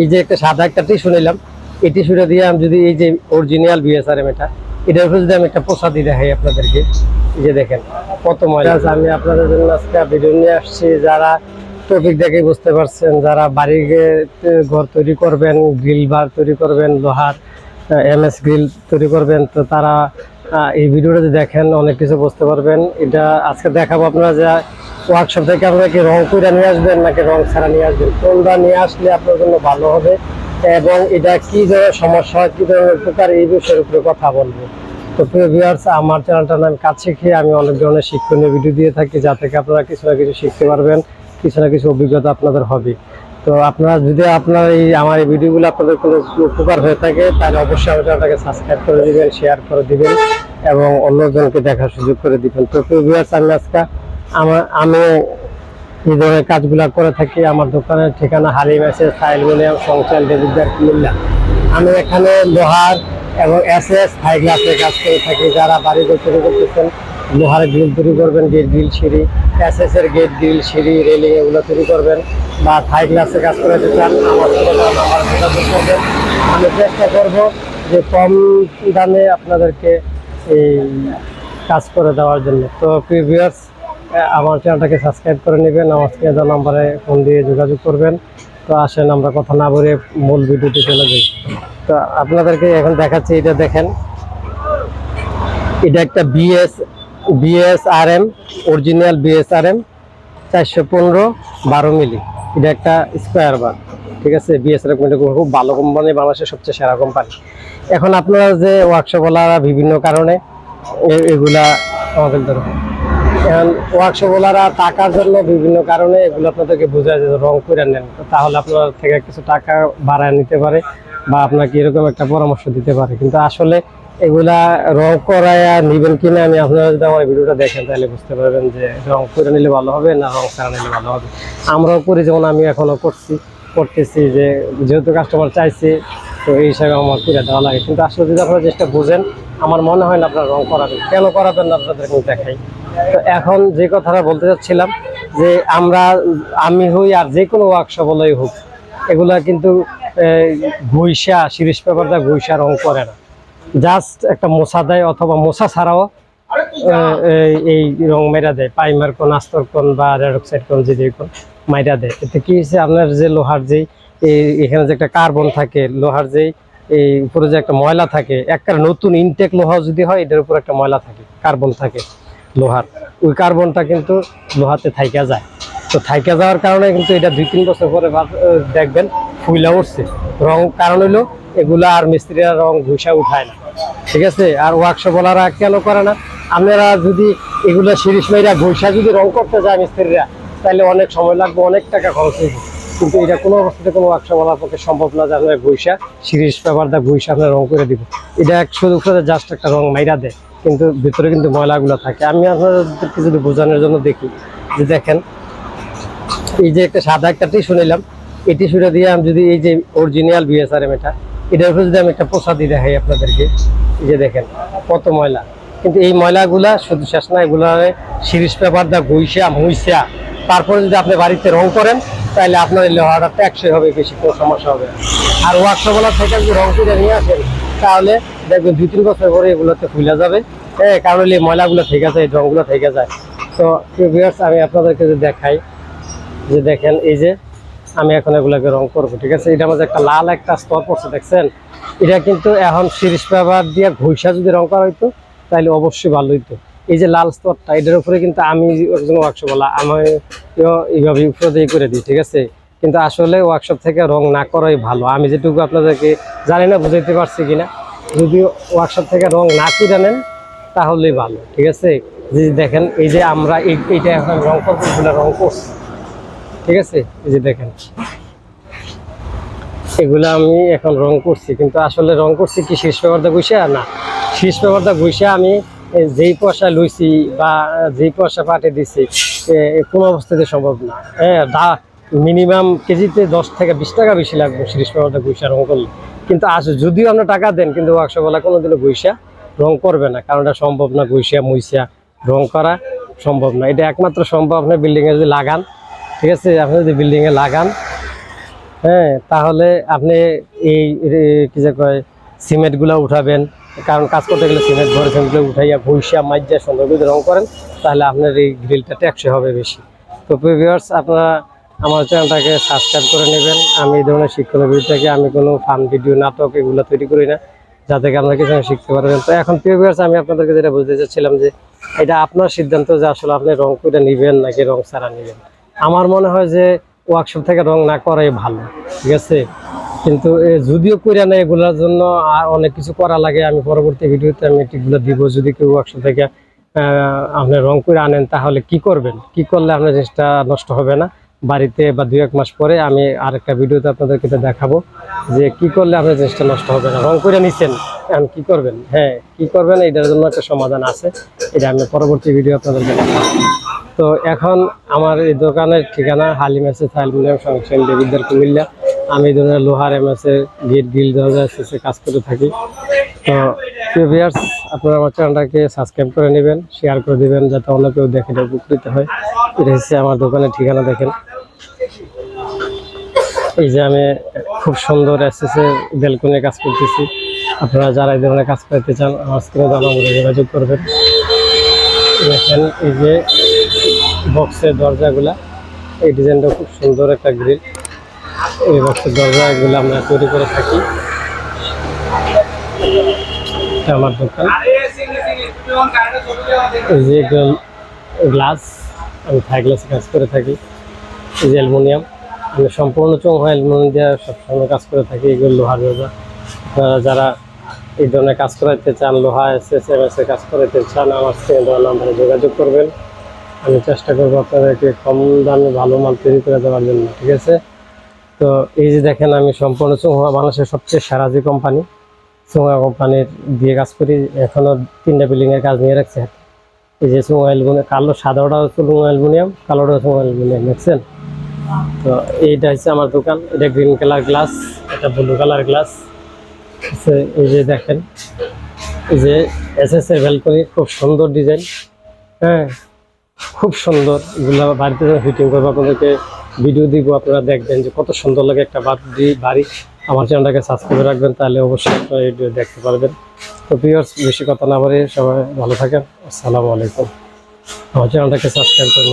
এই যে একটা সাদা একটা টিস্যু নিলাম, এই টিস্যুটা দিয়ে আমি যদি এই যে অরিজিনাল বিএসআরএম এটা, এটার উপরে যদি আমি একটা প্রসাদি দেখাই আপনাদেরকে, এই যে দেখেন কত মজা আছে, আমি আপনাদের জন্য আজকে ভিডিও নিয়ে আসছি। যারা টপিক দেখে বুঝতে পারছেন, যারা বাড়ি ঘর তৈরি করবেন গ্রিল বার তৈরি করবেন, লোহার এমএস গ্রিল তৈরি করবেন, তো তারা এই ভিডিওটা দেখেন, অনেক কিছু বুঝতে পারবেন। এটা আজকে দেখাবো আপনারা যে ওয়ার্কশপ থেকে আপনারা কি রং করে নিয়ে আসবেন নাকি রং ছাড়া নিয়ে আসবেন? কোনটা নিয়ে আসলে আপনার জন্য ভালো হবে এবং এটা কি ধরনের সমস্যা হয় কি ধরনের উপকার, এই বিষয়ের উপরে কথা বলব। তো প্রিয় ভিউয়ার্স আমার চ্যানেলটার নাম কাজ শিখে আমি অনেক ধরনের শিক্ষণীয় ভিডিও দিয়ে থাকি, যা থেকে আপনারা কিছু না কিছু শিখতে পারবেন, কিছু না কিছু অভিজ্ঞতা আপনাদের হবে। তো আপনারা যদি আপনার এই আমার এই ভিডিওগুলো আপনাদের কোনো উপকার হয়ে থাকে, তাহলে অবশ্যই আমার চ্যানেলটাকে সাবস্ক্রাইব করে দিবেন শেয়ার করে দিবেন এবং অন্যজনকে দেখার সুযোগ করে দিবেন। তো ভিউয়ার্স আমি আজকে আমার, আমি এই ধরনের কাজগুলো করে থাকি। আমার দোকানের ঠিকানা হালিম এসে অ্যালুমিনিয়াম সংচাল ডেভিদার কুমিল্লা আমি এখানে লোহার এবং এস এস হাই গ্লাসের কাজ করে থাকি। যারা বাড়ি তৈরি করতেছেন লোহার গ্রিল তৈরি করবেন গেট গ্রিল সিঁড়ি এর গেট গ্রিল সিঁড়ি রেলিং এগুলো তৈরি করবেন বা থাই গ্লাসের কাজ করতে চান, আমার আমি চেষ্টা করব যে কম দামে আপনাদেরকে এই কাজ করে দেওয়ার জন্য। তো প্রিভিয়াস আমার চ্যানেলটাকে সাবস্ক্রাইব করে নেবেন, আমার স্ক্রিনে নাম্বারে ফোন দিয়ে যোগাযোগ করবেন। তো আসেন, আমরা কথা না বলে মূল ভিডিওতে চলে যাই। তো আপনাদেরকে এখন দেখাচ্ছি, এটা দেখেন। এটা একটা BS BS R M original BSRM চারশো পনেরো বারো মিলি। এটা একটা স্কোয়ার বার, ঠিক আছে? বিএস আর খুব ভালো কোম্পানি বাংলাদেশের সবচেয়ে সেরা কোম্পানি এখন আপনারা যে ওয়ার্কশপওয়ালারা বিভিন্ন কারণে এগুলা আমাদের দরকার এখন ওয়ার্কশপওয়ালারা টাকার জন্য বিভিন্ন কারণে এগুলো আপনাদেরকে বোঝায় যে রং করে নেন। তাহলে আপনার থেকে কিছু টাকা বাড়ায় নিতে পারে বা আপনাকে এরকম একটা পরামর্শ দিতে পারে। কিন্তু আসলে এগুলা রং করায় নিবেন কিনা আমি আপনারা যদি আমার ভিডিওটা দেখেন, তাহলে বুঝতে পারবেন যে রং করে নিলে ভালো হবে, না রং ছাড়া নিলে ভালো হবে। আমরাও করি, যেমন আমি এখনও করছি, করতেছি যে যেহেতু কাস্টমার চাইছে, তো এই হিসাবে আমার করে দেওয়া লাগে। কিন্তু আসলে যদি আপনারা চেষ্টা বুঝেন, আমার মনে হয় না আপনারা রং করাবেন। কেন করাবেন না আপনাদের আমি দেখাই। তো এখন যে কথাটা বলতে চাচ্ছিলাম, যে আমরা, আমি হই আর যে কোনো ওয়ার্কশপ হলেই হোক, এগুলা কিন্তু ঘুইসা শিরিষ পেপার দা ঘুইসা রং করে না। জাস্ট একটা মোছা দেয় অথবা মোছা ছাড়াও এই- এই রং মেরা দেয় পাইমার কোন আস্তর কোন বা রেডক্সাইড কোন যে কোন মাইরা দেয়। এতে কি হচ্ছে আপনার যে লোহার যেই এই এখানে যে একটা কার্বন থাকে লোহার যেই এই উপরে যে একটা ময়লা থাকে একটা নতুন ইনটেক লোহা যদি হয় এটার উপর একটা ময়লা থাকে কার্বন থাকে লোহার। ওই কার্বনটা কিন্তু লোহাতে থাইকা যায়। তো থাইকা যাওয়ার কারণে কিন্তু এটা দুই তিন বছর পরে দেখবেন ফুইলা উঠছে। রং কারণ হলো এগুলা আর মিস্ত্রিরা রং ঘুষা উঠায় না। ঠিক আছে? আর ওয়ার্কশপ ওলারা কেন করে না? আপনারা যদি এগুলো শিরিষ মাইরা ঘুষা যদি রং করতে যায় মিস্ত্রিরা তাহলে অনেক সময় লাগবে, অনেক টাকা খরচ হইবে। কিন্তু এটা কোনো অবস্থাতে কোনো ওয়ার্কশপ ওলার পক্ষে সম্ভব না যে আপনার ঘুষা শিরিষ পেপার দা ঘুষা আপনার রং করে দিব এটা শুধু জাস্ট একটা রং মাইরা দেয়, কিন্তু ভিতরে কিন্তু ময়লাগুলো থাকে। আমি আপনাদেরকে যদি বোঝানোর জন্য দেখি, যে দেখেন, এই যে একটা সাদা একটা টিস্যু নিলাম, এই টিস্যুটা দিয়ে আমি যদি এই যে অরিজিনাল বিএসআরএম এটা এটার উপরে যদি আমি একটা প্রসাদি দেখাই আপনাদেরকে, এই যে দেখেন, কত ময়লা। কিন্তু এই ময়লাগুলা শুধু শেষ না, এগুলো শিরিষ পেপার দা গুইসা, মুইসা। তারপরে যদি আপনি বাড়িতে রং করেন তাহলে আপনার এই লোহাটা ট্যাক্সই হবে, বেশি কোনো সমস্যা হবে। আর ওয়ার্কশপওয়ালা থেকে যদি রং করে নিয়ে আসেন, তাহলে দেখবেন দুই, তিন বছর পরে এগুলোতে ফুলে যাবে। হ্যাঁ কারণ এই ময়লাগুলো থেকে যায় এই রংগুলো থেকে যায়। তো আমি আপনাদেরকে দেখাই, যে দেখেন, এই যে আমি এখন এগুলাকে রং করব, ঠিক আছে? এটা মাঝে একটা লাল একটা স্তর পড়ছে, দেখছেন? এটা কিন্তু এখন সিরিজ পেপার দিয়ে ঘুষা যদি রং করা হইতো তাহলে অবশ্যই ভালো হইতো। এই যে লাল স্তরটা, এটার উপরে কিন্তু আমি একজন ওয়ার্কশপ বলা, আমি এইভাবে উপরে দিয়ে করে দিই, ঠিক আছে? কিন্তু আসলে ওয়ার্কশপ থেকে রং না করাই ভালো। আমি যেটুকু আপনাদেরকে জানি না, বুঝাইতে পারছি কিনা? যদি ওয়ার্কশপ থেকে রং না করে নেন, তাহলেই ভালো, ঠিক আছে? যে দেখেন, এই যে আমরা এইটা এখন রং করব রং করছি। ঠিক আছে? এই যে দেখেন। এগুলো আমি এখন রং করছি, কিন্তু আসলে রং করছি কি শীষ পেপারটা গুইসা না। শীষ পেপারটা গুইসা আমি যেই পয়সা লইছি বা, যেই পয়সা পাঠে দিছি কোনো অবস্থাতে সম্ভব না। হ্যাঁ দা মিনিমাম কেজিতে দশ থেকে বিশ টাকা বেশি লাগবে শীষ পেপারটা গুইসা রং করলে। কিন্তু আস যদিও আপনার টাকা দেন, কিন্তু ওয়ার্কশপওয়ালা কোনোদিনও গুইসা রং করবে না, কারণ এটা সম্ভব না গুইসা মুইসা রং করা সম্ভব না। এটা একমাত্র সম্ভব আপনি বিল্ডিংয়ে যদি লাগান ঠিক আছে, আপনি যদি বিল্ডিংয়ে লাগান হ্যাঁ তাহলে আপনি এই কি যে কয় সিমেন্টগুলা উঠাবেন। কারণ কাজ করতে গেলে সিমেন্ট ভরে সেগুলো উঠাইয়া ভুইসা মাইজা সুন্দর করে রং করেন, তাহলে আপনার এই গ্রিলটা টেকসই হবে বেশি। তো ভিউয়ার্স আপনারা আমার চ্যানেলটাকে সাবস্ক্রাইব করে নেবেন। আমি এই ধরনের শিক্ষণের বিরুদ্ধে আমি কোনো ফান ভিডিও নাটক এগুলো তৈরি করি না, যাতে করে আপনারা কিছু শিখতে পারবেন। তো এখন প্রিভিয়ার্স আমি আপনাদেরকে যেটা বুঝতে চাচ্ছিলাম যে, এটা আপনার সিদ্ধান্ত যে আসলে আপনি রং করে নেবেন নাকি রং ছাড়া নেবেন। আমার মনে হয় যে ওয়ার্কশপ থেকে রং না করাই ভালো, ঠিক আছে? কিন্তু যদিও করিয়া নেয় এগুলোর জন্য আর অনেক কিছু করা লাগে, আমি পরবর্তী ভিডিওতে আমি এগুলো দিব। যদি কেউ ওয়ার্কশপ থেকে আপনি রং করে আনেন, তাহলে কি করবেন? কি করলে আপনার জিনিসটা নষ্ট হবে না? বাড়িতে বা দু এক মাস পরে আমি আরেকটা ভিডিওতে আপনাদেরকে দেখাবো যে কি করলে আপনার জিনিসটা নষ্ট হবে না। রং করে নিচ্ছেন এখন কি করবেন? হ্যাঁ কি করবেন? এটার জন্য একটা সমাধান আছে। এটা আমি পরবর্তী ভিডিও আপনাদেরকে দেখাবো। তো এখন আমার এই দোকানের ঠিকানা হালিম এসে অ্যালুমিনিয়াম সংসেন দেবিদ্দার কুমিল্লা। আমি এই ধরনের লোহার এম এস গেট, গ্রিল, দরজা, এসে কাজ করে থাকি। তো প্রিভিয়ার্স আপনারা আমার চ্যানেলটাকে সাবস্ক্রাইব করে নেবেন, শেয়ার করে দিবেন, যাতে অন্য কেউ দেখে উপকৃত হয়। এটা হচ্ছে আমার দোকানের ঠিকানা দেখেন। এই যে আমি খুব সুন্দর এসেসে ব্যালকনি কাজ করতেছি। আপনারা যারা এই ধরনের কাজ করতে চান, আমার স্ক্রিনে দেওয়া নম্বরে যোগাযোগ করবেন। দেখেন এই যে বক্সের দরজাগুলা, এই ডিজাইনটা খুব সুন্দর একটা গ্রিল এই বক্সের দরজা এগুলো আমরা তৈরি করে থাকি। আমার দোকান। এই যে গ্লাস আমি থাই গ্লাসে কাজ করে থাকি। এই যে অ্যালুমিনিয়াম। আমি সম্পূর্ণ চোখ অ্যালুমিনিয়াম দিয়ে সবসময় কাজ করে থাকি, এগুলো লোহার আপনারা যারা এই ধরনের কাজ করাতে চান, লোহা, এস এস, এম এস এ কাজ করাতে চান, আমার দেওয়া নাম্বারে যোগাযোগ করবেন। আমি চেষ্টা করব আপনাদেরকে কম দামে ভালো মাল তৈরি করে দেওয়ার জন্য, ঠিক আছে? তো এই যে দেখেন, আমি সম্পূর্ণ চৌহা বাংলাদেশের সবচেয়ে সেরা যে কোম্পানি চৌহা কোম্পানির দিয়ে কাজ করি এখনও তিনটা বিল্ডিংয়ের কাজ নিয়ে রাখছে। এই যে চৌহা অ্যালুমিনিয়াম, কালো সাদাটা চৌহা অ্যালুমিনিয়াম, কালোটা চৌহা অ্যালুমিনিয়াম, দেখছেন? তো এইটা হচ্ছে আমার দোকান, এটা গ্রিন কালার গ্লাস এটা ব্লু কালার গ্লাস এই যে দেখেন, এই যে এস এস এর ব্যালকনি খুব সুন্দর ডিজাইন হ্যাঁ খুব সুন্দর। এগুলো বাড়িতে ফিটিং করব, আপনাদেরকে ভিডিও দিব, আপনারা দেখবেন যে কত সুন্দর লাগে একটা বাড়ি বাড়ি। আমার চ্যানেলটাকে সাবস্ক্রাইব করে রাখবেন, তাহলে অবশ্যই আপনারা এই ভিডিও দেখতে পারবেন। তো প্রিয়ার্স বেশি কথা না বলে সবাই ভালো থাকেন। আসসালামু আলাইকুম। আমার চ্যানেলটাকে সাবস্ক্রাইব করে